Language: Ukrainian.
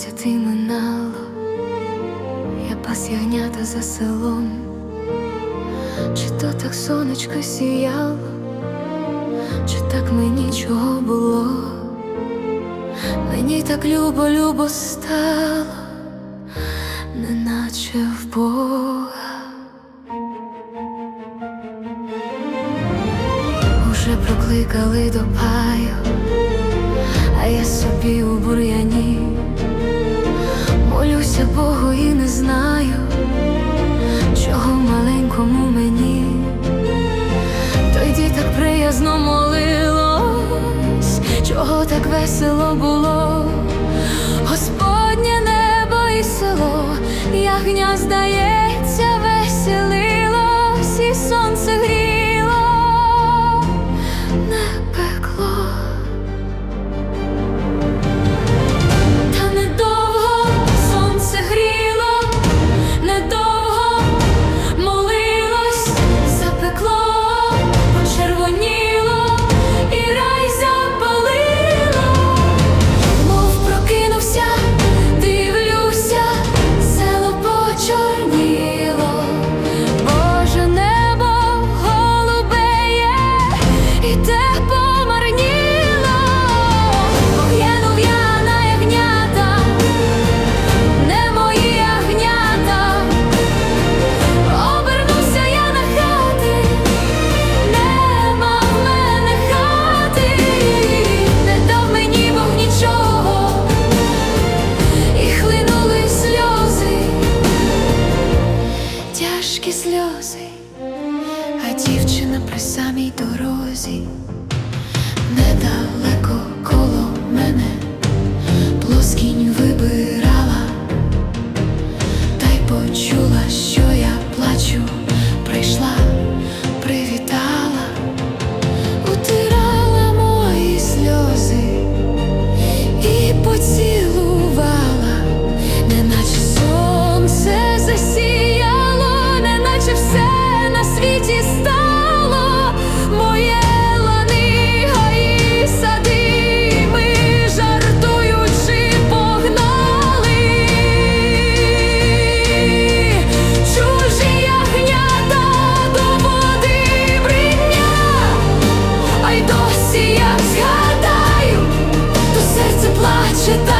дванадцяти минало, я пас ягнята за селом, чи то так сонечко сіяло, чи так мені чого було, мені так любо, любо стало, неначе в Бога. Уже прокликали до паю. чого так весело було, Господнє небо і село, ягня здає. мовчки сльози, а дівчина при самій дорозі не дала. наче так.